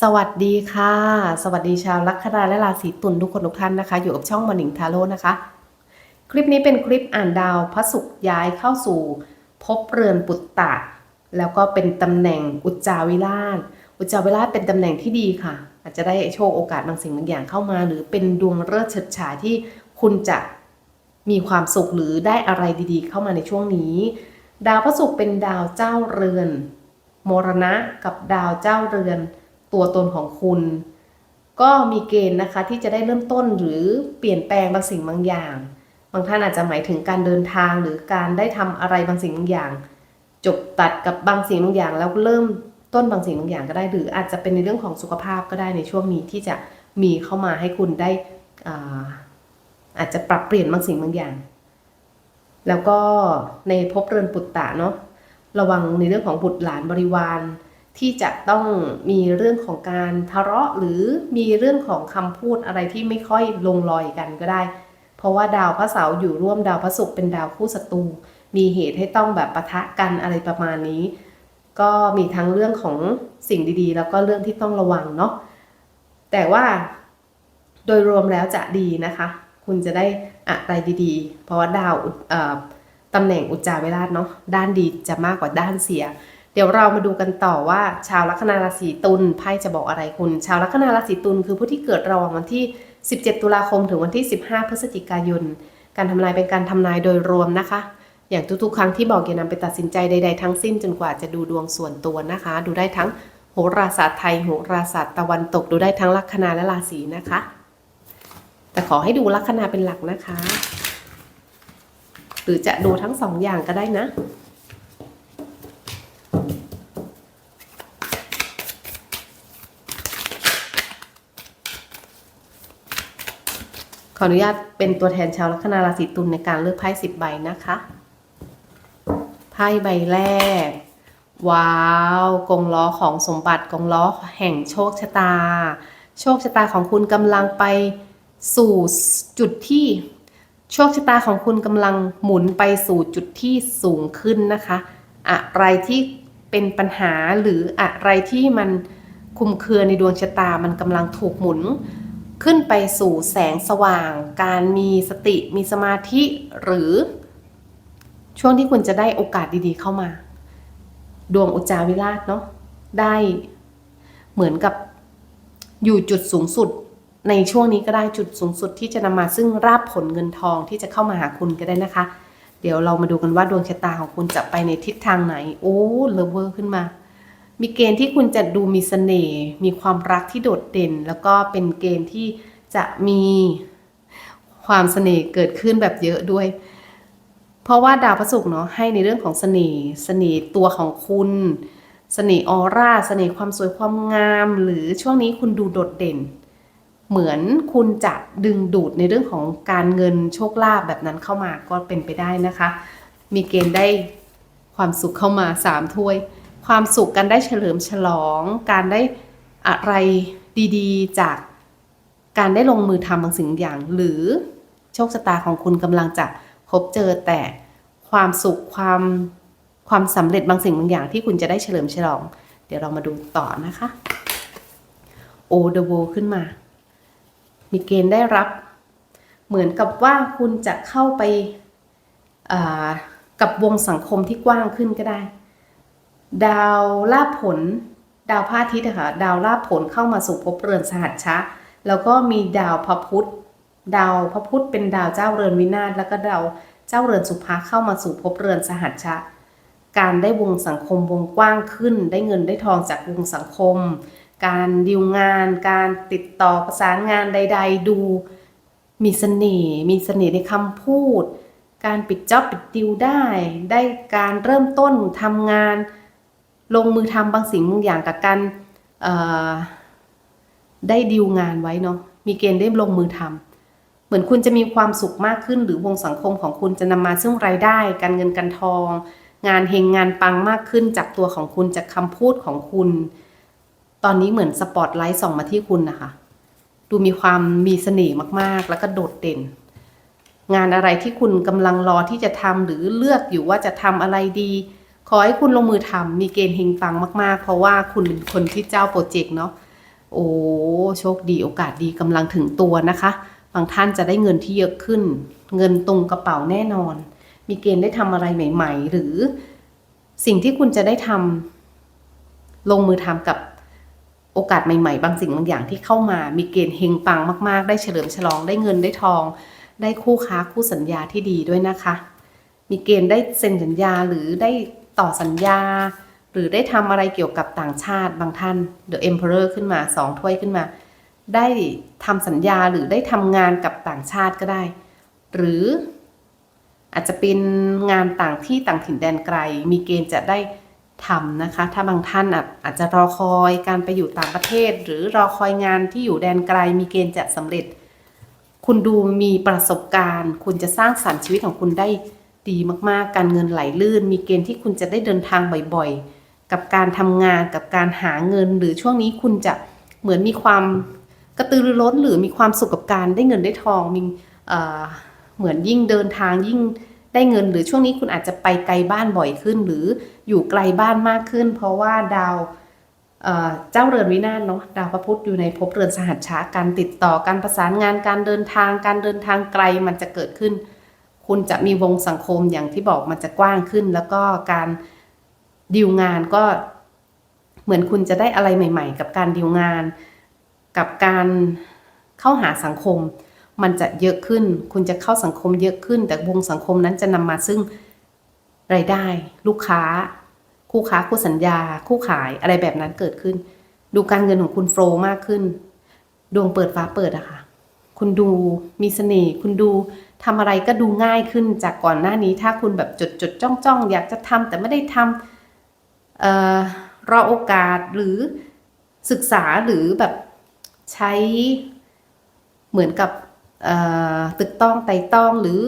สวัสดีค่ะ สวัสดีชาวลัคนาและราศีตุลทุกคนทุกท่านนะคะ อยู่กับช่องมอนิงทาโร่นะคะ คลิปนี้เป็นคลิปอ่านดาวพระศุกร์ย้ายเข้าสู่ภพเรือนปุตตะ แล้วก็เป็นตำแหน่งอุจจาวิราช อุจจาวิราชเป็นตำแหน่งที่ดีค่ะ อาจจะได้โชคโอกาสบางสิ่งบางอย่างเข้ามา หรือเป็นดวงฤกษ์เฉิดฉายที่คุณจะมีความสุขหรือได้อะไรดีๆ เข้ามาในช่วงนี้ ดาวพระศุกร์เป็นดาวเจ้าเรือน มรณะกับดาวเจ้าเรือน ตัวตนของคุณ ก็มีเกณฑ์นะคะที่จะได้เริ่มต้นหรือเปลี่ยนแปลงบางสิ่งบางอย่าง บางท่านอาจจะหมายถึงการเดินทางหรือการได้ทำอะไรบางสิ่งบางอย่าง จบตัดกับบางสิ่งบางอย่าง แล้วเริ่มต้นบางสิ่งบางอย่างก็ได้ หรืออาจจะเป็นในเรื่องของสุขภาพก็ได้ในช่วงนี้ที่จะมีเข้ามาให้คุณได้อ่าอาจจะปรับเปลี่ยนบางสิ่งบางอย่าง แล้วก็ในภพเรือนปุตตะเนาะระวังในเรื่องของบุตรหลานบริวาร ที่จะต้องมีเรื่องของการทะเลาะหรือมีเรื่องของคำพูดอะไรที่ไม่ค่อยลงรอยกันก็ได้ เพราะว่าดาวพระเสาร์อยู่ร่วมดาวพระศุกร์เป็นดาวคู่ศัตรูมีเหตุให้ต้องแบบปะทะกันอะไรประมาณนี้ ก็มีทั้งเรื่องของสิ่งดีๆ แล้วก็เรื่องที่ต้องระวังเนาะแต่ว่าโดยรวมแล้วจะดีนะคะ คุณจะได้อะไรดีๆ เพราะว่าดาวตำแหน่งอุจจาเวิราเนาะด้านดีจะมากกว่าด้านเสีย เดี๋ยวเรามาดูกันต่อว่า ชาวลัคนาราศีตุลไพ่จะบอกอะไรคุณ ชาวลัคนาราศีตุลคือผู้ที่เกิดระหว่างวันที่ 17 ตุลาคมถึงวันที่ 15 พฤศจิกายน การทำนายเป็นการทำนายโดยรวมนะคะ อย่างทุกๆ ครั้งที่บอกอย่านำไปตัดสินใจใดๆทั้งสิ้นจนกว่าจะดูดวงส่วนตัวนะคะ ดูได้ทั้งโหราศาสตร์ไทยโหราศาสตร์ตะวันตกดูได้ทั้งลัคนาและราศีนะคะ แต่ขอให้ดูลัคนาเป็นหลักนะคะ หรือจะดูทั้งสองอย่างก็ได้นะ ขออนุญาตเป็นตัวแทนชาวลัคนาราศีตุลในการเลือกไพ่สิบใบนะคะ ไพ่ใบแรก ว้าว กงล้อของสมบัติกงล้อแห่งโชคชะตา โชคชะตาของคุณกำลังไปสู่จุดที่โชคชะตาของคุณกำลังหมุนไปสู่จุดที่สูงขึ้นนะคะ อะไรที่เป็นปัญหาหรืออะไรที่มันคุมเครือในดวงชะตามันกำลังถูกหมุน ขึ้นไปสู่แสงสว่าง การมีสติมีสมาธิหรือ ช่วงที่คุณจะได้โอกาสดีๆเข้ามา ดวงอุจจาวิราชเนาะได้เหมือนกับอยู่จุดสูงสุดในช่วงนี้ก็ได้จุดสูงสุดที่จะนำมาซึ่งราบผลเงินทองที่จะเข้ามาหาคุณก็ได้นะคะ เดี๋ยวเรามาดูกันว่าดวงชะตาของคุณจะไปในทิศทางไหน โอ้เลเวอร์ขึ้นมา มีเกณฑ์ที่คุณจะดูมีเสน่ห์มีความรักที่โดดเด่น แล้วก็เป็นเกณฑ์ที่จะมีความเสน่ห์เกิดขึ้นแบบเยอะด้วย เพราะว่าดาวพระศุกร์เนาะให้ในเรื่องของเสน่ห์เสน่ห์ตัวของคุณเสน่ห์ออร่าเสน่ห์ความสวยความงาม หรือช่วงนี้คุณดูโดดเด่น เหมือนคุณจะดึงดูดในเรื่องของการเงินโชคลาภแบบนั้นเข้ามาก็เป็นไปได้นะคะ มีเกณฑ์ได้ความสุขเข้ามาสามถ้วย ความสุขการได้เฉลิมฉลอง การได้อะไรดีๆ จากการได้ลงมือทำบางสิ่งอย่าง หรือโชคชะตาของคุณกำลังจะพบเจอแต่ความสุขความความสำเร็จบางสิ่งบางอย่างที่คุณจะได้เฉลิมฉลอง เดี๋ยวเรามาดูต่อนะคะโอเดโวขึ้นมา มีเกณฑ์ได้รับ เหมือนกับว่าคุณจะเข้าไปากับวงสังคมที่กว้างขึ้นก็ได้ ดาวลาภผล ดาวพระอาทิตย์อะค่ะดาวลาภผลเข้ามาสู่ภพเรือนสหัชชะ แล้วก็มีดาวพระพุธดาวพระพุธเป็นดาวเจ้าเรือนวินาศแล้วก็ดาวเจ้าเรือนสุภาเข้ามาสู่ภพเรือนสหัชชะ การได้วงสังคมวงกว้างขึ้น ได้เงินได้ทองจากวงสังคม การดีลงาน การติดต่อประสานงานใด ๆ ดู มีเสน่ห์มีเสน่ห์ในคำพูด การปิดจ็อบปิดดิวได้ ได้การเริ่มต้นทำงาน ลงมือทำบางสิ่งบางอย่างกับการได้ดีลงานไว้เนาะมีเกณฑ์ได้ลงมือทำเหมือนคุณจะมีความสุขมากขึ้น หรือวงสังคมของคุณจะนำมาซึ่งรายได้ การเงินการทอง งานเฮงงานปังมากขึ้นจากตัวของคุณจากคำพูดของคุณ ตอนนี้เหมือนสปอตไลท์ส่องมาที่คุณนะคะ ดูมีความมีเสน่ห์มากๆ แล้วก็โดดเด่น งานอะไรที่คุณกำลังรอที่จะทำหรือเลือกอยู่ว่าจะทำอะไรดี ขอให้คุณลงมือทำมีเกณฑ์เฮงปังมาก ๆ เพราะว่าคุณเป็นคนที่เจ้าโปรเจกต์เนาะโอ้โชคดีโอกาสดีกำลังถึงตัวนะคะ บางท่านจะได้เงินที่เยอะขึ้น เงินตรงกระเป๋าแน่นอน มีเกณฑ์ได้ทำอะไรใหม่ ๆ หรือสิ่งที่คุณจะได้ทำลงมือทำกับโอกาสใหม่ ๆ บางสิ่งบางอย่างที่เข้ามา มีเกณฑ์เฮงปังมาก ๆ ได้เฉลิมฉลองได้เงินได้ทอง ได้คู่ค้าคู่สัญญาที่ดีด้วยนะคะ มีเกณฑ์ได้เซ็นสัญญาหรือได้ ต่อสัญญา หรือได้ทำอะไรเกี่ยวกับต่างชาติบางท่าน The Emperor ขึ้นมาสองถ้วยขึ้นมา ได้ทำสัญญาหรือได้ทำงานกับต่างชาติก็ได้ หรืออาจจะเป็นงานต่างที่ต่างถิ่นแดนไกล มีเกณฑ์จะได้ทำนะคะ ถ้าบางท่านอาจอาจจะรอคอยการไปอยู่ต่างประเทศ หรือรอคอยงานที่อยู่แดนไกล มีเกณฑ์จะสำเร็จ คุณดูมีประสบการณ์ คุณจะสร้างสรรค์ชีวิตของคุณได้ ดีมากๆ การเงินไหลลื่น มีเกณฑ์ที่คุณจะได้เดินทางบ่อยๆ กับการทำงานกับการหาเงิน หรือช่วงนี้คุณจะเหมือนมีความกระตือรือร้นหรือมีความสุขกับการได้เงินได้ทองมีเอ่อเหมือนยิ่งเดินทางยิ่งได้เงิน หรือช่วงนี้คุณอาจจะไปไกลบ้านบ่อยขึ้น หรืออยู่ไกลบ้านมากขึ้น เพราะว่าดาวเอ่อเจ้าเรือนวินาศเนาะดาวพระพุธอยู่ในภพเรือนสหัชชะการติดต่อการประสานงานการเดินทางการเดินทางไกลมันจะเกิดขึ้น คุณจะมีวงสังคมอย่างที่บอกมันจะกว้างขึ้น แล้วก็การดีลงานก็เหมือนคุณจะได้อะไรใหม่ ๆ กับการดีลงาน กับการเข้าหาสังคม มันจะเยอะขึ้น คุณจะเข้าสังคมเยอะขึ้น แต่วงสังคมนั้นจะนำมาซึ่งรายได้ ลูกค้า คู่ค้าคู่สัญญา คู่ขายอะไรแบบนั้นเกิดขึ้น ดูการเงินของคุณโฟล์มากขึ้น ดวงเปิดฟ้าเปิดอะค่ะ คุณดูมีเสน่ห์คุณดู ทำอะไรก็ดูง่ายขึ้นจากก่อนหน้านี้ ถ้าคุณแบบจดจดจ้องจ้องอยากจะทำแต่ไม่ได้ทำรอโอกาสหรือศึกษาหรือแบบใช้เหมือนกับตึกต้องไต่ต้องหรือ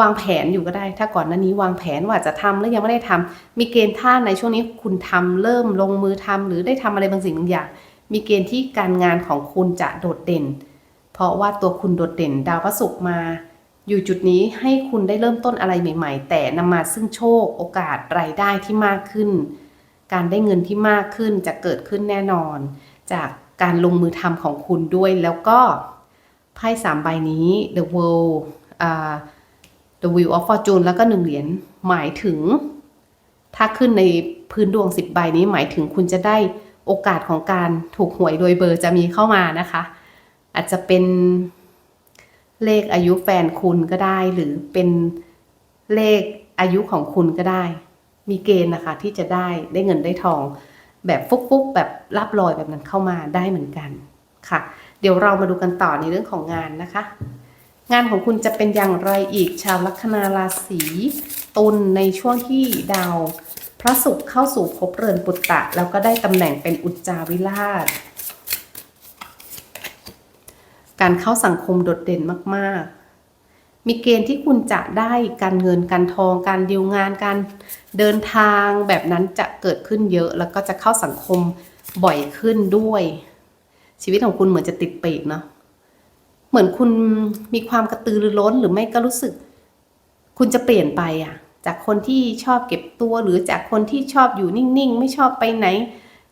วางแผนอยู่ก็ได้ ถ้าก่อนหน้านี้วางแผนว่าจะทำแล้วยังไม่ได้ทำมีเกณฑ์ถ้าในช่วงนี้คุณทำเริ่มลงมือทำหรือได้ทำอะไรบางสิ่งบางอย่าง มีเกณฑ์ที่การงานของคุณจะโดดเด่น เพราะว่าตัวคุณโดดเด่นดาวพระศุกร์มา อยู่จุดนี้ให้คุณได้เริ่มต้นอะไรใหม่ ๆ แต่นำมาซึ่งโชคโอกาสรายได้ที่มากขึ้น การได้เงินที่มากขึ้นจะเกิดขึ้นแน่นอน จากการลงมือทำของคุณด้วยแล้วก็ไพ่สามใบนี้ The World อ่า The Wheel of Fortune แล้วก็หนึ่งเหรียญหมายถึง ถ้าขึ้นในพื้นดวงสิบใบนี้หมายถึงคุณจะได้โอกาสของการถูกหวยโดยเบอร์จะมีเข้ามานะคะ อาจจะเป็นเลขอายุแฟนคุณก็ได้ หรือเป็นเลขอายุของคุณก็ได้ มีเกณฑ์นะคะที่จะได้ได้เงินได้ทอง แบบฟุกๆแบบรับลอยแบบนั้นเข้ามาได้เหมือนกันค่ะ เดี๋ยวเรามาดูกันต่อในเรื่องของงานนะคะ งานของคุณจะเป็นอย่างไรอีกชาวลัคนาราศีตุลในช่วงที่ดาวพระศุกร์เข้าสู่ภพเรือนปุตตะ แล้วก็ได้ตำแหน่งเป็นอุจจาวิราช การเข้าสังคมโดดเด่นมากๆ มีเกณฑ์ที่คุณจะได้การเงินการทอง การดีลงานการเดินทางแบบนั้นจะเกิดขึ้นเยอะ แล้วก็จะเข้าสังคมบ่อยขึ้นด้วย ชีวิตของคุณเหมือนจะติดปีกเนาะเหมือนคุณมีความกระตือรือร้นหรือไม่ก็รู้สึก คุณจะเปลี่ยนไปอะจากคนที่ชอบเก็บตัวหรือจากคนที่ชอบอยู่นิ่งๆ ไม่ชอบไปไหน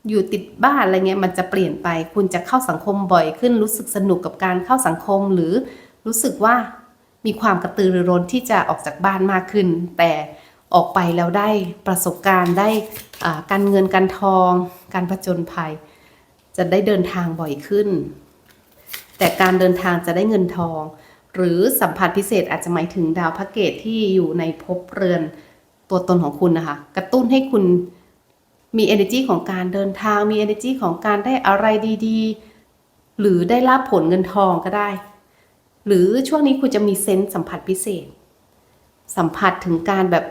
อยู่ติดบ้านอะไรเงี้ยมันจะเปลี่ยนไป คุณจะเข้าสังคมบ่อยขึ้น รู้สึกสนุกกับการเข้าสังคม หรือรู้สึกว่ามีความกระตือรือร้นที่จะออกจากบ้านมากขึ้น แต่ออกไปแล้วได้ประสบการณ์ได้การเงินการทอง การผจญภัย จะได้เดินทางบ่อยขึ้น แต่การเดินทางจะได้เงินทอง หรือสัมผัสพิเศษอาจจะหมายถึงดาวพระเกตที่อยู่ในภพเรือนตัวตนของคุณนะคะ กระตุ้นให้คุณ มี energy ของการเดินทาง มี energy ของการได้อะไรดีๆ หรือได้รับผลเงินทองก็ได้ หรือช่วงนี้คุณจะมีเซนส์สัมผัสพิเศษ สัมผัสถึงการแบบ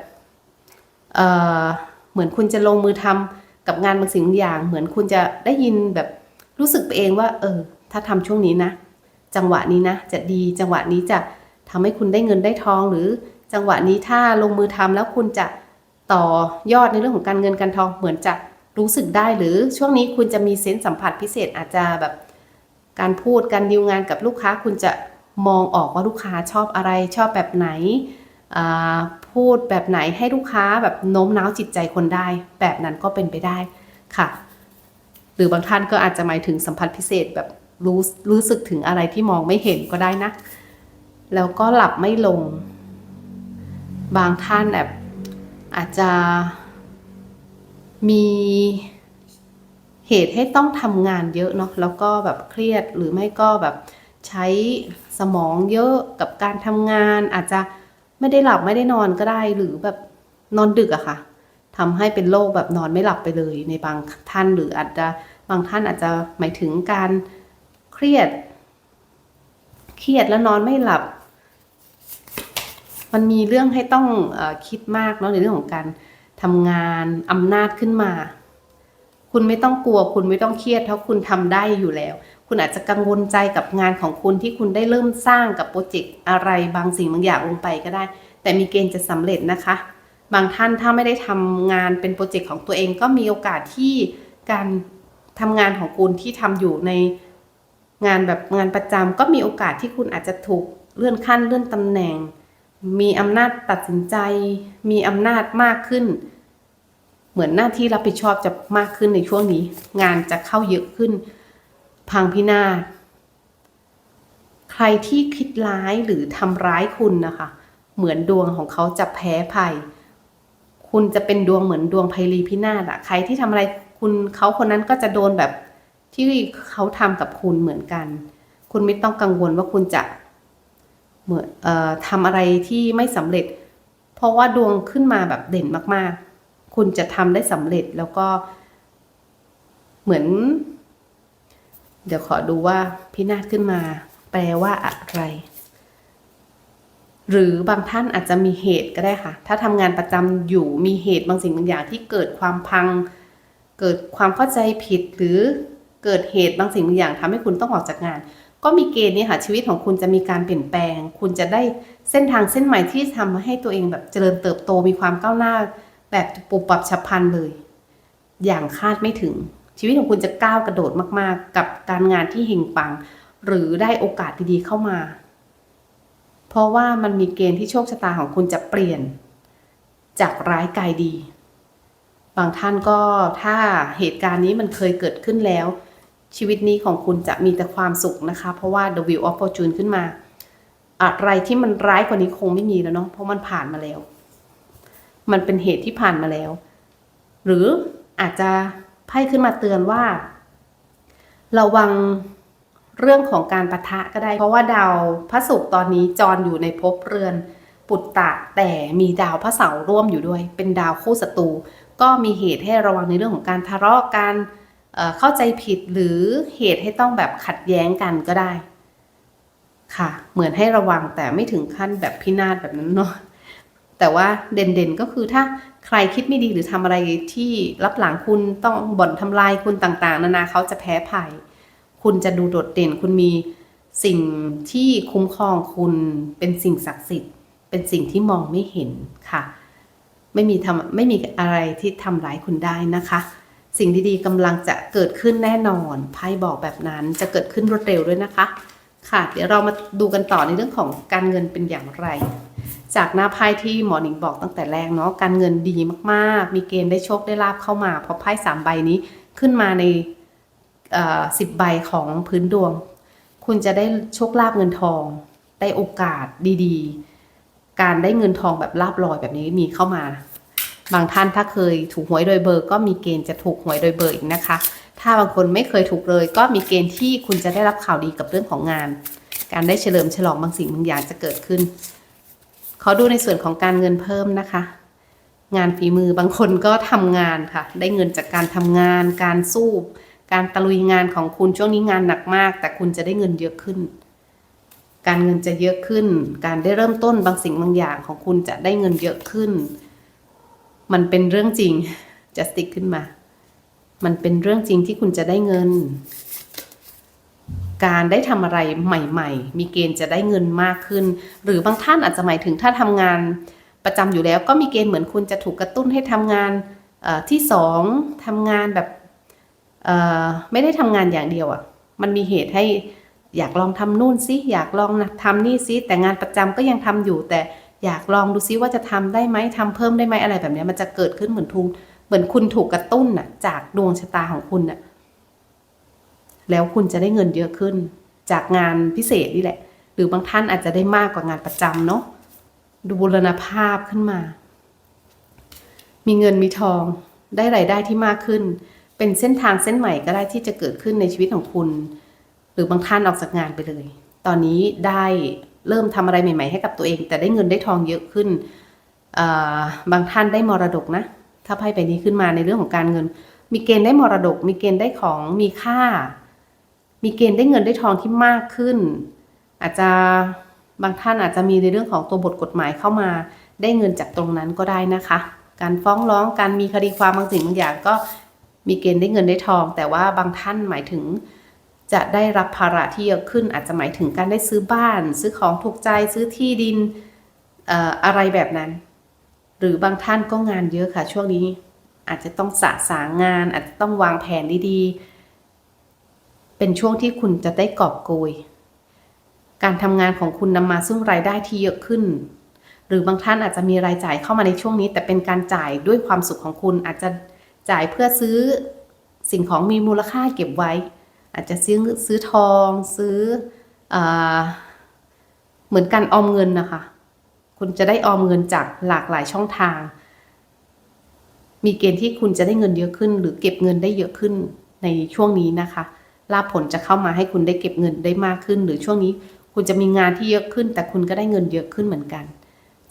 เเหมือนคุณจะลงมือทำกับงานบางสิ่งบางอย่าง เหมือนคุณจะได้ยินแบบรู้สึกไปเองว่า เออ ถ้าทำช่วงนี้นะ จังหวะนี้นะ จะดี จังหวะนี้จะทำให้คุณได้เงินได้ทอง หรือจังหวะนี้ถ้าลงมือทำแล้วคุณจะ ต่อยอดในเรื่องของการเงินการทองเหมือนจะรู้สึกได้หรือช่วงนี้คุณจะมีเซนส์สัมผัสพิเศษอาจจะแบบการพูดการดีลงานกับลูกค้าคุณจะมองออกว่าลูกค้าชอบอะไรชอบแบบไหน พูดแบบไหนให้ลูกค้าแบบโน้มน้าวจิตใจคนได้ แบบนั้นก็เป็นไปได้ค่ะ หรือบางท่านก็อาจจะหมายถึงสัมผัสพิเศษแบบรู้รู้สึกถึงอะไรที่มองไม่เห็นก็ได้นะ แล้วก็หลับไม่ลง บางท่านแบบ อาจจะมีเหตุให้ต้องทำงานเยอะเนาะแล้วก็แบบเครียดหรือไม่ก็แบบใช้สมองเยอะกับการทำงาน อาจจะไม่ได้หลับไม่ได้นอนก็ได้หรือแบบนอนดึกอะค่ะทำให้เป็นโรคแบบนอนไม่หลับไปเลยในบางท่านหรืออาจจะบางท่านอาจจะหมายถึงการเครียด เครียดแล้วนอนไม่หลับ มันมีเรื่องให้ต้องออคิดมากเนาะในเรื่องของการทำงานอำนาจขึ้นมา คุณไม่ต้องกลัว คุณไม่ต้องเครียดเพราะคุณทำได้อยู่แล้ว คุณอาจจะกังวลใจกับงานของคุณที่คุณได้เริ่มสร้างกับโปรเจกต์อะไรบางสิ่งบางอย่างลงไปก็ได้ แต่มีเกณฑ์จะสำเร็จนะคะ บางท่านถ้าไม่ได้ทำงานเป็นโปรเจกต์ของตัวเองก็มีโอกาสที่การทำงานของคุณที่ทำอยู่ในงานแบบงานประจำก็มีโอกาสที่คุณอาจจะถูกเลื่อนขั้นเลื่อนตำแหน่ง มีอำนาจตัดสินใจ มีอำนาจมากขึ้น เหมือนหน้าที่รับผิดชอบจะมากขึ้นในช่วงนี้ งานจะเข้าเยอะขึ้น พังพินาศใครที่คิดร้ายหรือทำร้ายคุณนะคะ เหมือนดวงของเขาจะแพ้ภัย คุณจะเป็นดวงเหมือนดวงไพลีพินาศอะใครที่ทำอะไรคุณเขาคนนั้นก็จะโดนแบบที่เขาทำกับคุณเหมือนกัน คุณไม่ต้องกังวลว่าคุณจะ เหมือนเอ่อทำอะไรที่ไม่สำเร็จ เพราะว่าดวงขึ้นมาแบบเด่นมาก ๆ คุณจะทำได้สำเร็จแล้วก็เหมือน เดี๋ยวขอดูว่าพินาศขึ้นมา แปลว่าอะไร หรือบางท่านอาจจะมีเหตุก็ได้ค่ะ ถ้าทำงานประจำอยู่มีเหตุบางสิ่งบางอย่างที่เกิดความพัง เกิดความเข้าใจผิดหรือเกิดเหตุบางสิ่งบางอย่างทำให้คุณต้องออกจากงาน ก็มีเกณฑ์นี้ค่ะชีวิตของคุณจะมีการเปลี่ยนแปลง คุณจะได้เส้นทางเส้นใหม่ที่ทำให้ตัวเองแบบเจริญเติบโตมีความก้าวหน้า แบบปุบปับฉับพลันเลย อย่างคาดไม่ถึง ชีวิตของคุณจะก้าวกระโดดมาก ๆ กับการงานที่เฮงปัง หรือได้โอกาสดีๆเข้ามา เพราะว่ามันมีเกณฑ์ที่โชคชะตาของคุณจะเปลี่ยน จากร้ายกลายดี บางท่านก็ถ้าเหตุการณ์นี้มันเคยเกิดขึ้นแล้ว ชีวิตนี้ของคุณจะมีแต่ความสุขนะคะ เพราะว่า the wheel of fortune ขึ้นมา อะไรที่มันร้ายกว่านี้คงไม่มีแล้วเนาะเพราะมันผ่านมาแล้ว มันเป็นเหตุที่ผ่านมาแล้ว หรืออาจจะไพ่ขึ้นมาเตือนว่า ระวังเรื่องของการประทะก็ได้ เพราะว่าดาวพระศุกร์ตอนนี้จรอยู่ในภพเรือนปุตตะแต่มีดาวพระเสาร์ร่วมอยู่ด้วย เป็นดาวคู่ศัตรูก็มีเหตุให้ระวังในเรื่องของการทะเลาะการ เข้าใจผิดหรือเหตุให้ต้องแบบขัดแย้งกันก็ได้ ค่ะ เหมือนให้ระวังแต่ไม่ถึงขั้นแบบพินาศแบบนั้นเนาะแต่ว่าเด่นๆก็คือถ้าใครคิดไม่ดีหรือทำอะไรที่รับหลังคุณต้องบ่นทำลายคุณต่างๆ นานาเขาจะแพ้ภัย คุณจะดูโดดเด่น คุณมีสิ่งที่คุ้มครองคุณเป็นสิ่งศักดิ์สิทธิ์ เป็นสิ่งที่มองไม่เห็นค่ะ ไม่มีทำไม่มีอะไรที่ทำร้ายคุณได้นะคะ สิ่งดีๆกำลังจะเกิดขึ้นแน่นอนไพ่บอกแบบนั้นจะเกิดขึ้นรวดเร็วด้วยนะคะ ค่ะ เดี๋ยวเรามาดูกันต่อในเรื่องของการเงินเป็นอย่างไร จากหน้าไพ่ที่หมอหนิงบอกตั้งแต่แรกเนาะการเงินดีมากๆ มีเกณฑ์ได้โชคได้ลาบเข้ามาเพราะไพ่สามใบนี้ขึ้นมาในสิบใบของพื้นดวง คุณจะได้โชคลาบเงินทองได้โอกาสดีๆ การได้เงินทองแบบลาบลอยแบบนี้มีเข้ามา บางท่านถ้าเคยถูกหวยโดยเบอร์ ก็มีเกณฑ์จะถูกหวยโดยเบอร์อีกนะคะ ถ้าบางคนไม่เคยถูกเลย ก็มีเกณฑ์ที่คุณจะได้รับข่าวดีกับเรื่องของงาน การได้เฉลิมฉลองบางสิ่งบางอย่างจะเกิดขึ้น ขอดูในส่วนของการเงินเพิ่มนะคะ งานฝีมือบางคนก็ทำงานค่ะ ได้เงินจากการทำงาน การสู้การตะลุยงานของคุณช่วงนี้งานหนักมาก แต่คุณจะได้เงินเยอะขึ้น การเงินจะเยอะขึ้น การได้เริ่มต้นบางสิ่งบางอย่างของคุณจะได้เงินเยอะขึ้น มันเป็นเรื่องจริงจะสติกขึ้นมา มันเป็นเรื่องจริงที่คุณจะได้เงิน การได้ทำอะไรใหม่ ๆ มีเกณฑ์จะได้เงินมากขึ้น หรือบางท่านอาจจะหมายถึงถ้าทำงานประจำอยู่แล้วก็มีเกณฑ์เหมือนคุณจะถูกกระตุ้นให้ทำงานที่สองทำงานแบบไม่ได้ทำงานอย่างเดียวอะ่ะ มันมีเหตุให้อยากลองทำนู่นซิอยากลองนะทำนี่ซิแต่งานประจำก็ยังทำอยู่แต่ อยากลองดูซิว่าจะทำได้ไหมทำเพิ่มได้ไหมอะไรแบบนี้มันจะเกิดขึ้นเหมือนทุนเหมือนคุณถูกกระตุ้นน่ะ จากดวงชะตาของคุณน่ะ แล้วคุณจะได้เงินเยอะขึ้น จากงานพิเศษนี่แหละ หรือบางท่านอาจจะได้มากกว่างานประจำเนาะดูบูรณภาพขึ้นมา มีเงินมีทองได้รายได้ที่มากขึ้น เป็นเส้นทางเส้นใหม่ก็ได้ที่จะเกิดขึ้นในชีวิตของคุณ หรือบางท่านออกจากงานไปเลย ตอนนี้ได้ เริ่มทำอะไรใหม่ๆให้กับตัวเอง แต่ได้เงินได้ทองเยอะขึ้นบางท่านได้มรดกนะ ถ้าไพ่ใบนี้ขึ้นมาในเรื่องของการเงิน มีเกณฑ์ได้มรดก มีเกณฑ์ได้ของมีค่า มีเกณฑ์ได้เงินได้ทองที่มากขึ้น อาจจะบางท่านอาจจะมีในเรื่องของตัวบทกฎหมายเข้ามาได้เงินจากตรงนั้นก็ได้นะคะ การฟ้องร้องการมีคดีความบางสิ่งบางอย่างก็มีเกณฑ์ได้เงินได้ทอง แต่ว่าบางท่านหมายถึง จะได้รับภาระที่เยอะขึ้น อาจจะหมายถึงการได้ซื้อบ้าน ซื้อของถูกใจซื้อที่ดินเอ่ออะไรแบบนั้น หรือบางท่านก็งานเยอะค่ะ ช่วงนี้อาจจะต้องสะสางงาน อาจจะต้องวางแผนดีๆ เป็นช่วงที่คุณจะได้กอบโกย การทำงานของคุณนำมาซึ่งรายได้ที่เยอะขึ้น หรือบางท่านอาจจะมีรายจ่ายเข้ามาในช่วงนี้ แต่เป็นการจ่ายด้วยความสุขของคุณอาจจะจ่ายเพื่อซื้อสิ่งของมีมูลค่าเก็บไว้ อาจจะซื้อซื้อทองซื้ออเหมือนการออมเงินนะคะ คุณจะได้ออมเงินจากหลากหลายช่องทาง มีเกณฑ์ที่คุณจะได้เงินเยอะขึ้น หรือเก็บเงินได้เยอะขึ้นในช่วงนี้นะคะลาผลจะเข้ามาให้คุณได้เก็บเงินได้มากขึ้น หรือช่วงนี้คุณจะมีงานที่เยอะขึ้น แต่คุณก็ได้เงินเยอะขึ้นเหมือนกัน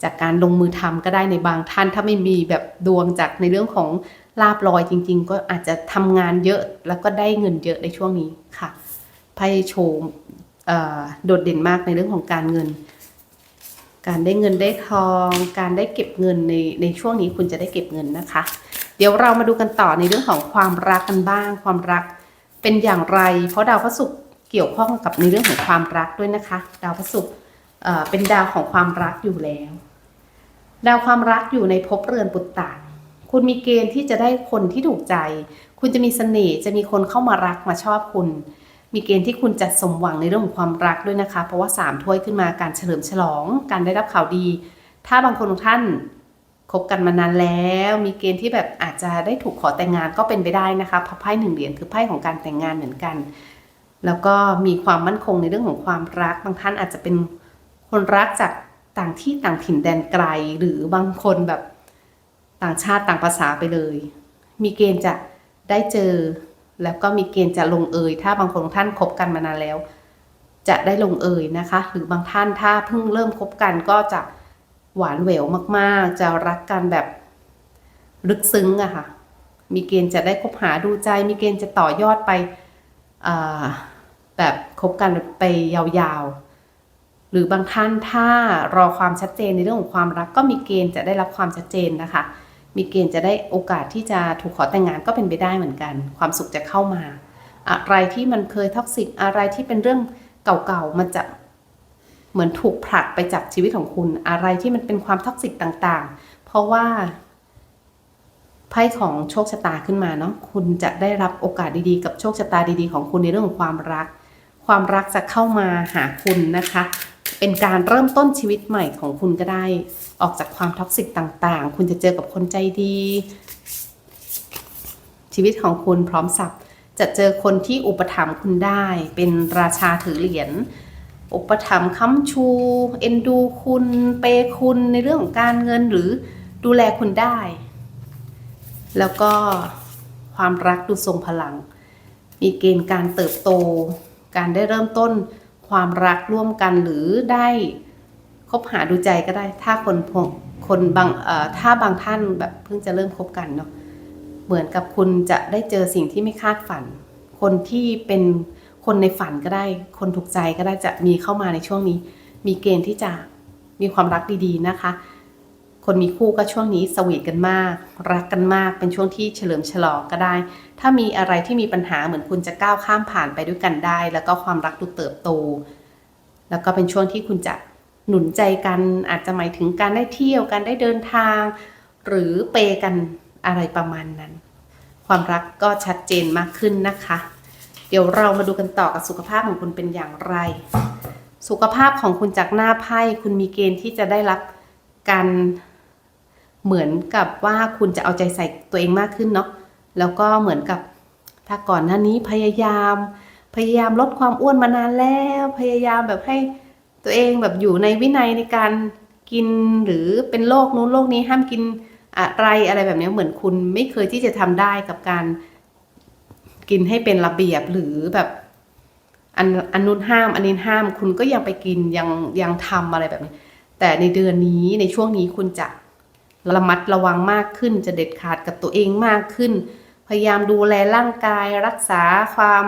จากการลงมือทำก็ได้ในบางท่านถ้าไม่มีแบบดวงจากในเรื่องของ ลาบลอยจริง ๆ ก็อาจจะทำงานเยอะแล้วก็ได้เงินเยอะในช่วงนี้ค่ะไพ่โชว์โดดเด่นมากในเรื่องของการเงิน การได้เงินได้ทอง การได้เก็บเงินในในช่วงนี้คุณจะได้เก็บเงินนะคะ เดี๋ยวเรามาดูกันต่อในเรื่องของความรักกันบ้าง ความรักเป็นอย่างไร เพราะดาวพระศุกร์เกี่ยวข้องกับในเรื่องของความรักด้วยนะคะ ดาวพระศุกร์เอ่อเป็นดาวของความรักอยู่แล้ว ดาวความรักอยู่ในภพเรือนปุตตะ คุณมีเกณฑ์ที่จะได้คนที่ถูกใจ คุณจะมีเสน่ห์จะมีคนเข้ามารักมาชอบคุณ มีเกณฑ์ที่คุณจะสมหวังในเรื่องของความรักด้วยนะคะ เพราะว่าสามถ้วยขึ้นมาการเฉลิมฉลอง การได้รับข่าวดี ถ้าบางคนของท่านคบกันมานานแล้ว มีเกณฑ์ที่แบบอาจจะได้ถูกขอแต่งงานก็เป็นไปได้นะคะพราะไพ่หนึ่งเหรียญคือไพ่ของการแต่งงานเหมือนกัน แล้วก็มีความมั่นคงในเรื่องของความรัก บางท่านอาจจะเป็นคนรักจากต่างที่ต่างถิ่นแดนไกล หรือบางคนแบบ ต่างชาติต่างภาษาไปเลย มีเกณฑ์จะได้เจอ แล้วก็มีเกณฑ์จะลงเอยถ้าบางคนท่านคบกันมานานแล้ว จะได้ลงเอยนะคะ หรือบางท่านถ้าเพิ่งเริ่มคบกันก็จะหวานแหววมากๆ จะรักกันแบบลึกซึ้งอะค่ะ มีเกณฑ์จะได้คบหาดูใจ มีเกณฑ์จะต่อยอดไปแบบคบกันไปยาวๆ หรือบางท่านถ้ารอความชัดเจนในเรื่องของความรักก็มีเกณฑ์จะได้รับความชัดเจนนะคะ มีเกณฑ์จะได้โอกาสที่จะถูกขอแต่งงานก็เป็นไปได้เหมือนกัน ความสุขจะเข้ามา อะไรที่มันเคยท็อกซิกอะไรที่เป็นเรื่องเก่าๆมันจะเหมือนถูกผลักไปจากชีวิตของคุณ อะไรที่มันเป็นความท็อกซิกต่างๆ เพราะว่าไพ่ของโชคชะตาขึ้นมาเนาะคุณจะได้รับโอกาสดีๆ กับโชคชะตาดีๆ ของคุณในเรื่องของความรัก ความรักจะเข้ามาหาคุณนะคะ เป็นการเริ่มต้นชีวิตใหม่ของคุณก็ได้ ออกจากความท็อกซิกต่างๆ คุณจะเจอกับคนใจดี ชีวิตของคุณพร้อมสับจะเจอคนที่อุปถัมภ์คุณได้ เป็นราชาถือเหรียญอุปถัมภ์ค้ำชู เอ็นดูคุณ เปย์คุณในเรื่องของการเงินหรือดูแลคุณได้ แล้วก็ความรักดูทรงพลัง มีเกณฑ์การเติบโต การได้เริ่มต้นความรักร่วมกันหรือได้ คบหาดูใจก็ได้ ถ้าคนพงคนบางถ้าบางท่านแบบเพิ่งจะเริ่มคบกันเนาะเหมือนกับคุณจะได้เจอสิ่งที่ไม่คาดฝัน คนที่เป็นคนในฝันก็ได้ คนถูกใจก็ได้จะมีเข้ามาในช่วงนี้ มีเกณฑ์ที่จะมีความรักดีๆนะคะ คนมีคู่ก็ช่วงนี้สวีทกันมาก รักกันมากเป็นช่วงที่เฉลิมฉลองก็ได้ ถ้ามีอะไรที่มีปัญหาเหมือนคุณจะก้าวข้ามผ่านไปด้วยกันได้ แล้วก็ความรักดูเติบโต แล้วก็เป็นช่วงที่คุณจะ หนุนใจกันอาจจะหมายถึงการได้เที่ยวการได้เดินทาง หรือเปย์กันอะไรประมาณนั้น ความรักก็ชัดเจนมากขึ้นนะคะ เดี๋ยวเรามาดูกันต่อกับสุขภาพของคุณเป็นอย่างไร สุขภาพของคุณจากหน้าไพ่คุณมีเกณฑ์ที่จะได้รับการเหมือนกับว่าคุณจะเอาใจใส่ตัวเองมากขึ้นเนาะแล้วก็เหมือนกับถ้าก่อนหน้านี้พยายาม พยายามลดความอ้วนมานานแล้ว พยายามแบบให้ ตัวเองแบบอยู่ในวินัยในการกินหรือเป็นโรคนู้นโรคนี้ห้ามกินอะไรอะไรแบบนี้เหมือนคุณไม่เคยที่จะทำได้กับการกินให้เป็นระเบียบหรือแบบอันอันนู้นห้าม อันนี้ห้าม คุณก็ยังไปกินยังยังทำอะไรแบบนี้ แต่ในเดือนนี้ในช่วงนี้คุณจะระมัดระวังมากขึ้น จะเด็ดขาดกับตัวเองมากขึ้น พยายามดูแลร่างกายรักษาความ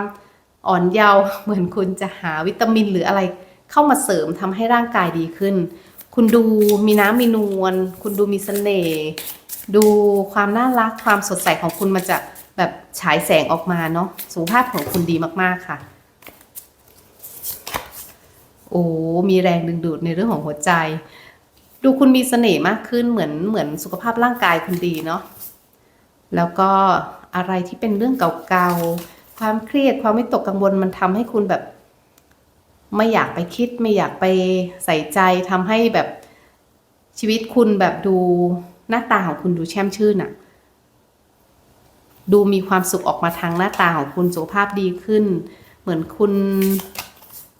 อ่อนเยาว์เหมือนคุณจะหาวิตามินหรืออะไร เข้ามาเสริมทำให้ร่างกายดีขึ้น คุณดูมีน้ำมีนวลคุณดูมีเสน่ห์ดูความน่ารักความสดใสของคุณมันจะแบบฉายแสงออกมาเนาะสุขภาพของคุณดีมากๆค่ะ โอ้มีแรงดึงดูดในเรื่องของหัวใจ ดูคุณมีเสน่ห์มากขึ้นเหมือนเหมือนสุขภาพร่างกายคุณดีเนาะแล้วก็อะไรที่เป็นเรื่องเก่าๆความเครียดความไม่ตกกังวลมันทำให้คุณแบบ ไม่อยากไปคิดไม่อยากไปใส่ใจทำให้แบบชีวิตคุณแบบดูหน้าตาของคุณดูแช่มชื่นอะดูมีความสุขออกมาทางหน้าตาของคุณสุขภาพดีขึ้น เหมือนคุณ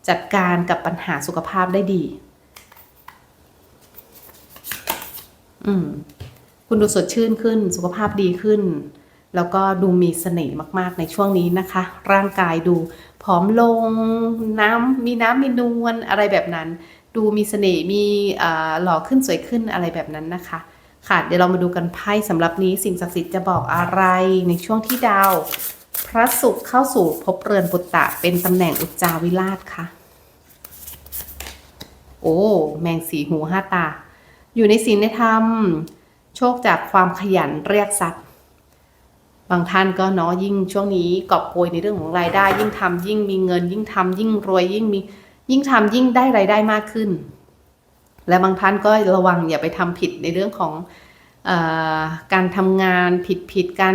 จัดการกับปัญหาสุขภาพได้ดี อืม คุณดูสดชื่นขึ้น สุขภาพดีขึ้น แล้วก็ดูมีเสน่ห์มาก ๆ ในช่วงนี้นะคะ ร่างกายดู ผอมลงน้ำมีน้ำมีนวลอะไรแบบนั้น ดูมีเสน่ห์มีหล่อขึ้นสวยขึ้นอะไรแบบนั้นนะคะ ค่ะเดี๋ยวเรามาดูกันไพ่สำหรับนี้สิ่งศักดิ์สิทธิ์จะบอกอะไรในช่วงที่ดาว พระศุกร์เข้าสู่ภพเรือนปุตตะเป็นตำแหน่งอุจจาวิราชค่ะ โอ้แมงสีหูห้าตา อยู่ในศีลในธรรม โชคจากความขยันเรียกทรัพย์ บางท่านก็เนาะยิ่งช่วงนี้กอบโกยในเรื่องของรายได้ ยิ่งทำยิ่งมีเงิน ยิ่งทำยิ่งรวยยิ่งมียิ่งทำยิ่งได้รายได้มากขึ้น และบางท่านก็ระวังอย่าไปทำผิดในเรื่องของอการทำงานผิดผิดการ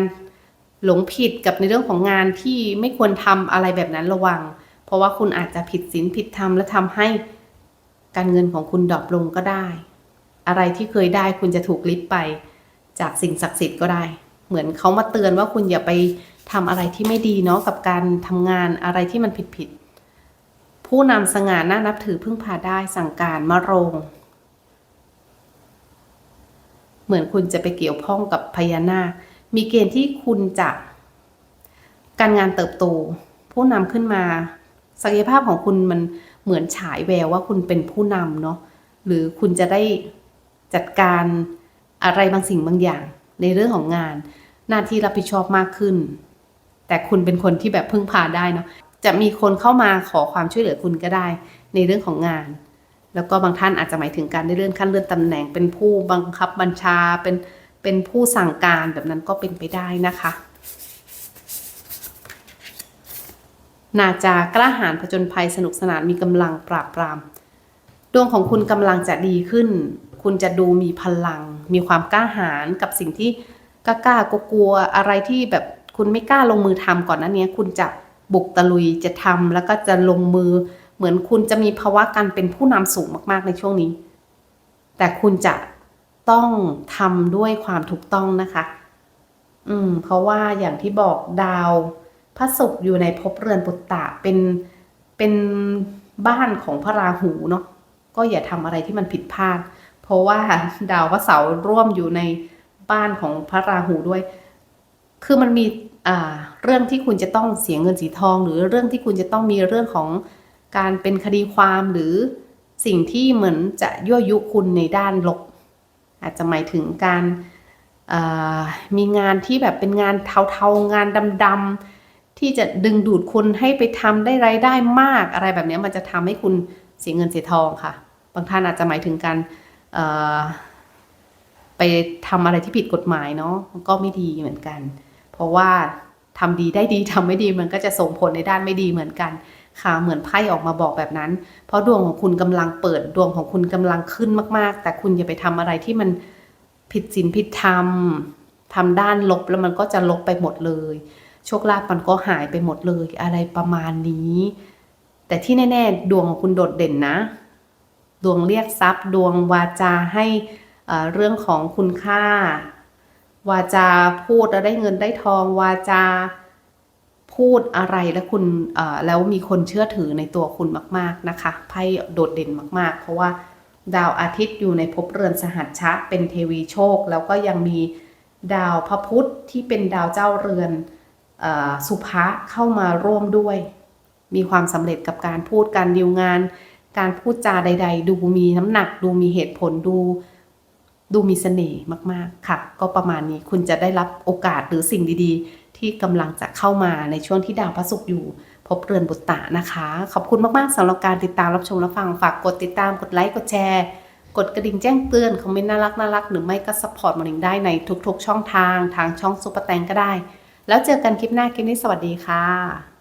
หลงผิดกับในเรื่องของงานที่ไม่ควรทำอะไรแบบนั้นระวัง เพราะว่าคุณอาจจะผิดศีลผิดธรรมและทำให้การเงินของคุณดรอปลงก็ได้ อะไรที่เคยได้คุณจะถูกลิบไปจากสิ่งศักดิ์สิทธิ์ก็ได้ เหมือนเขามาเตือนว่าคุณอย่าไปทำอะไรที่ไม่ดีเนาะกับการทำงานอะไรที่มันผิดผิดผู้นำสง่าน่านับถือพึ่งพาได้สั่งการมาโรง เหมือนคุณจะไปเกี่ยวข้องกับพญานาค มีเกณฑ์ที่คุณจะการงานเติบโต ผู้นำขึ้นมา ศักยภาพของคุณมันเหมือนฉายแววว่าคุณเป็นผู้นำเนาะหรือคุณจะได้จัดการอะไรบางสิ่งบางอย่าง ในเรื่องของงาน หน้าที่รับผิดชอบมากขึ้น แต่คุณเป็นคนที่แบบพึ่งพาได้เนาะจะมีคนเข้ามาขอความช่วยเหลือคุณก็ได้ ในเรื่องของงาน แล้วก็บางท่านอาจจะหมายถึงการได้เลื่อนขั้นเลื่อนตำแหน่ง เป็นผู้บังคับบัญชาเป็นเป็นผู้สั่งการแบบนั้นก็เป็นไปได้นะคะ นาจากล้าหาญผจญภัยสนุกสนานมีกำลังปราบปรามดวงของคุณกำลังจะดีขึ้น คุณจะดูมีพลัง มีความกล้าหาญกับสิ่งที่กล้ากลัวอะไรที่แบบคุณไม่กล้าลงมือทำก่อนหน้านี้คุณจะบุกตะลุยจะทำแล้วก็จะลงมือ เหมือนคุณจะมีภาวะการเป็นผู้นำสูงมาก ๆ ในช่วงนี้ แต่คุณจะต้องทำด้วยความถูกต้องนะคะ อืม เพราะว่าอย่างที่บอกดาวพระศุกร์อยู่ในภพเรือนปุตตะเป็นเป็นบ้านของพระราหูเนาะก็อย่าทำอะไรที่มันผิดพลาด เพราะว่าดาวพระเสาร์ร่วมอยู่ในบ้านของพระราหูด้วย คือมันมีเรื่องที่คุณจะต้องเสียเงินสีทอง หรือเรื่องที่คุณจะต้องมีเรื่องของการเป็นคดีความหรือสิ่งที่เหมือนจะยั่วยุคุณในด้านลบ อาจจะหมายถึงการมีงานที่แบบเป็นงานเทาๆงานดำๆที่จะดึงดูดคุณให้ไปทำได้ไรายได้มากอะไรแบบนี้มันจะทำให้คุณเสียเงินเสียทองค่ะ บางท่านอาจจะหมายถึงการ ไปทำอะไรที่ผิดกฎหมายเนาะก็ไม่ดีเหมือนกัน เพราะว่าทำดีได้ดีทำไม่ดีมันก็จะส่งผลในด้านไม่ดีเหมือนกัน ค่ะเหมือนไพ่ออกมาบอกแบบนั้น เพราะดวงของคุณกำลังเปิดดวงของคุณกำลังขึ้นมาก ๆ แต่คุณอย่าไปทำอะไรที่มันผิดศีลผิดธรรมทำด้านลบแล้วมันก็จะลบไปหมดเลย โชคลาภมันก็หายไปหมดเลยอะไรประมาณนี้ แต่ที่แน่ ๆ ดวงของคุณโดดเด่นนะ ดวงเรียกทรัพย์ ดวงวาจาให้เรื่องของคุณค่า วาจาพูดแล้วได้เงินได้ทอง วาจาพูดอะไรและคุณแล้วมีคนเชื่อถือในตัวคุณมาก ๆนะคะไพ่โดดเด่นมาก ๆ เพราะว่าดาวอาทิตย์อยู่ในภพเรือนสหัชชะเป็นเทวีโชค แล้วก็ยังมีดาวพระพุธที่เป็นดาวเจ้าเรือนออสุภะเข้ามาร่วมด้วย มีความสำเร็จกับการพูดการดีลงาน การพูดจาใด ๆ ดูมีน้ำหนัก ดูมีเหตุผลดู ดูมีเสน่ห์มากๆค่ะ ก็ประมาณนี้คุณจะได้รับโอกาสหรือสิ่งดีๆ ที่กำลังจะเข้ามาในช่วงที่ดาวพระศุกร์อยู่ พบเรือนบุตตะนะคะ ขอบคุณมากๆสำหรับการติดตามรับชมรับฟังฝากกดติดตามกดไลค์กดแชร์กดกระดิ่งแจ้งเตือนคอมเมนต์น่ารักน่ารักหรือไม่ก็สปอร์ตมาริงได้ในทุกๆ ช่องทางทางช่องซุปเปอร์แตงก็ได้ แล้วเจอกันคลิปหน้าคลิปนี้สวัสดีค่ะ